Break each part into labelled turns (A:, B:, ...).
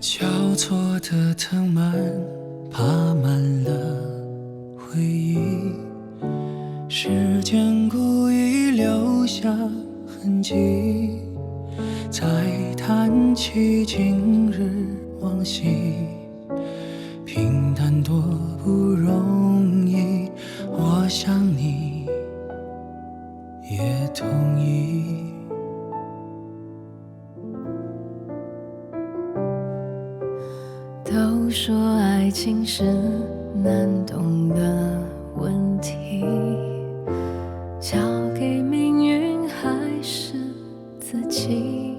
A: 交错的藤蔓爬满了回忆，时间故意留下痕迹，再谈起今日往昔，平淡多不容易，我想你也同意。
B: 说爱情是难懂的问题，交给命运还是自己？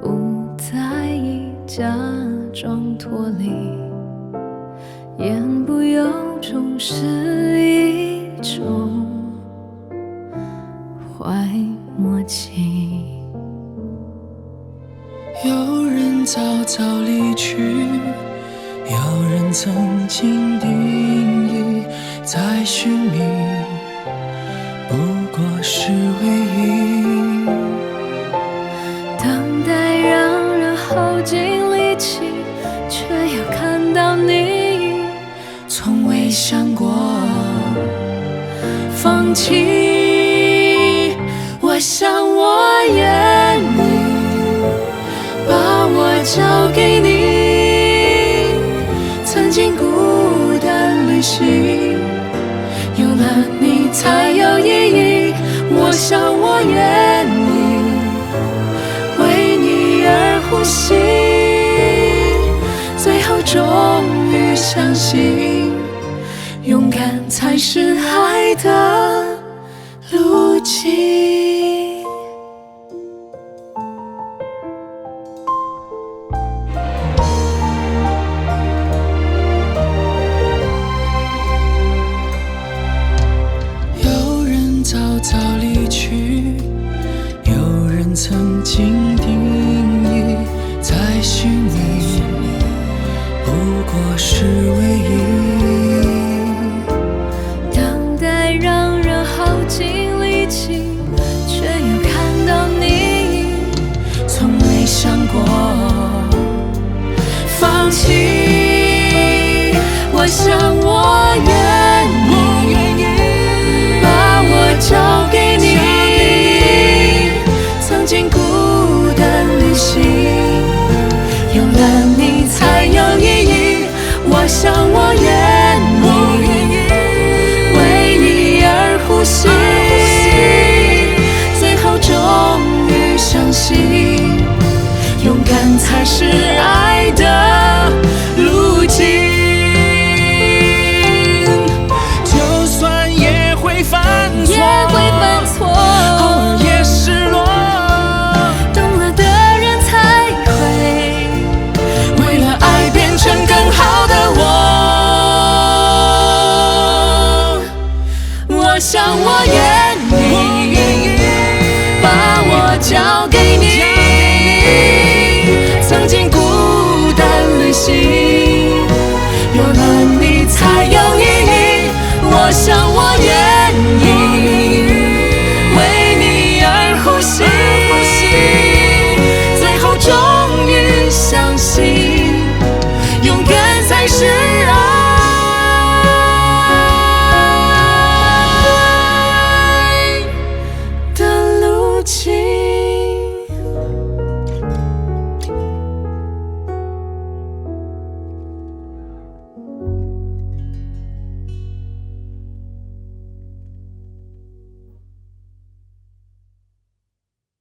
B: 不在意，假装脱离，言不由衷是一种坏默契。
A: 有人早早离去，有人曾经定义在寻觅，不过是唯一。
B: 等待让人耗尽力气，却又看到你
A: 从未想过放弃。我想我愿意把我交给你，经孤单旅行，有了你才有意义。我想我愿意为你而呼吸，最后终于相信，勇敢才是爱的路径。去，有人曾经定义在寻觅，不过是唯一。
B: 等待让人耗尽力气，却又看到你
A: 从未想过放弃。我想想我想我也